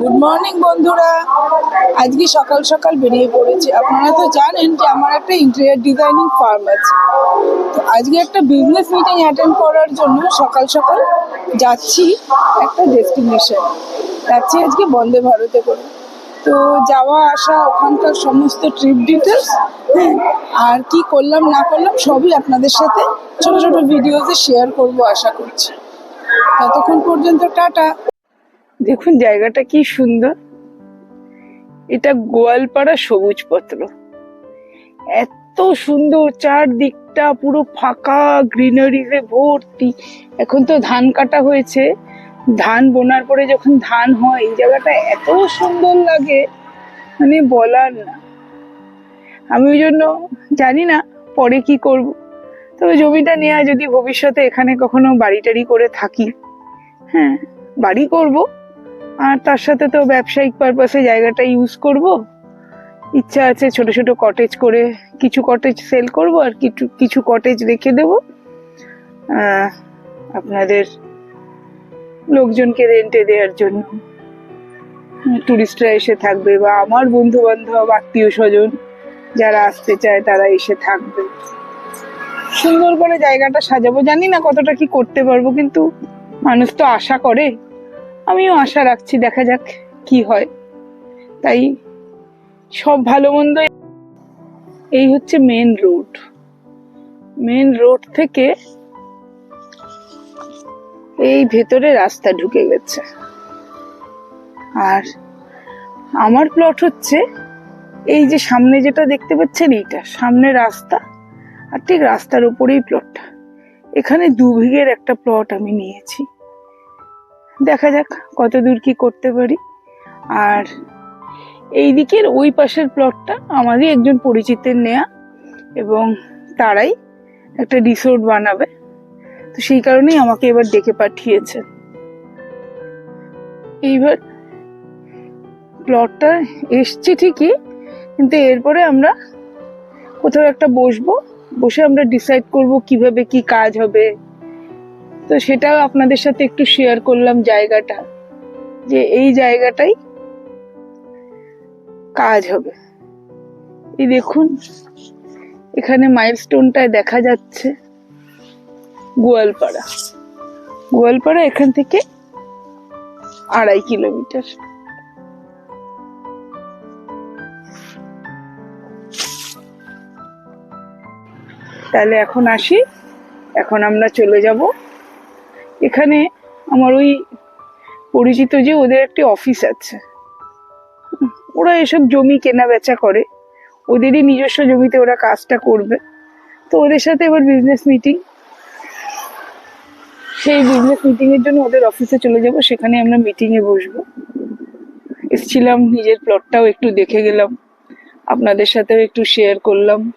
Good morning বন্ধুরা। আজকে সকাল সকাল বেরিয়ে পড়েছি। আপনারা তো জানেন যে আমার একটা ইন্টেরিয়ার ডিজাইনিং ফার্ম আছে। তো আজকে একটা বিজনেস মিটিং অ্যাটেন্ড করার জন্য সকাল সকাল যাচ্ছি একটা ডেস্টিনেশন যাচ্ছি আজকে বন্দে ভারতে করে। তো যাওয়া, আসা, ওখানকার সমস্ত ট্রিপ ডিটেলস হ্যাঁ আর কি করলাম, না করলাম সবই আপনাদের সাথে ছোট ছোট ভিডিওতে শেয়ার করব, আশা করছি। ততক্ষণ পর্যন্ত টাটা। দেখুন জায়গাটা কি সুন্দর। এটা গোয়ালপাড়া সবুজ পত্র। এত সুন্দর চারদিকটা পুরো ফাঁকা, গ্রিনারিতে ভর্তি। এখন তো ধান কাটা হয়েছে। ধান বোনার পরে যখন ধান হয়, এই জায়গাটা এত সুন্দর লাগে। মানে বলার না। আমি ওই জন্য জানি না পরে কি করব। তবে জমিটা নেওয়া যদি ভবিষ্যতে এখানে কখনো বাড়ি টাড়ি করে থাকি হ্যাঁ বাড়ি করব। আর তার সাথে তো ব্যবসায়িক পারপাসে জায়গাটা ইউজ করব। ইচ্ছা আছে ছোট ছোট কটেজ করে কিছু কটেজ সেল করব আর কিছু কিছু কটেজ রেখে দেব। আপনাদের লোকজনকে রেন্টে দেওয়ার জন্য। টুরিস্টরা এসে থাকবে বা আমার বন্ধু বান্ধব আত্মীয় স্বজন যারা আসতে চায় তারা এসে থাকবে। সুন্দর করে জায়গাটা সাজাবো। জানি না কতটা কি করতে পারব, কিন্তু মানুষ তো আশা করে। আমিও আশা রাখছি দেখা যাক কি হয়। তাই সব ভালো মন্দ এই হচ্ছে মেন রোড মেন রোড থেকে এই ভেতরে রাস্তা ঢুকে গেছে। আর আমার প্লট হচ্ছে এই যে সামনে যেটা দেখতে পাচ্ছেন এইটা, সামনে রাস্তা। আর ঠিক রাস্তার উপরেই প্লটটা এখানে দু বিঘের একটা প্লট আমি নিয়েছি। দেখা যাক কত দূর কি করতে পারি। আর এই দিকের ওই পাশের প্লটটা আমারই একজন পরিচিতের নেয়া এবং তারাই একটা রিসোর্ট বানাবে। তো সেই কারণেই আমাকে এবার ডেকে পাঠিয়েছে। এইবার প্লটটা এসছে ঠিকই, কিন্তু এরপরে আমরা কোথাও একটা বসবো, বসে আমরা ডিসাইড করব কীভাবে কি কাজ হবে। তো সেটাও আপনাদের সাথে একটু শেয়ার করলাম জায়গাটা, যে এই জায়গাটাই কাজ হবে। এই দেখুন, এখানে মাইলস্টোনটায় দেখা যাচ্ছে গোয়ালপাড়া। গোয়ালপাড়া এখান থেকে আড়াই কিলোমিটার। তাহলে এখন আসি, এখন আমরা চলে যাব এখানে আমার ওই পরিচিত যে ওদের একটি অফিস আছে। ওরা এসব জমি কেনা বেচা করে। ওদেরই নিজস্ব জমিতে ওরা কাজটা করবে। তো ওদের সাথে এবার বিজনেস মিটিং সেই বিজনেস মিটিং এর জন্য ওদের অফিসে চলে যাব। সেখানে আমরা মিটিং এ বসবো। এসছিলাম, নিজের প্লটটাও একটু দেখে গেলাম। আপনাদের সাথেও একটু শেয়ার করলাম।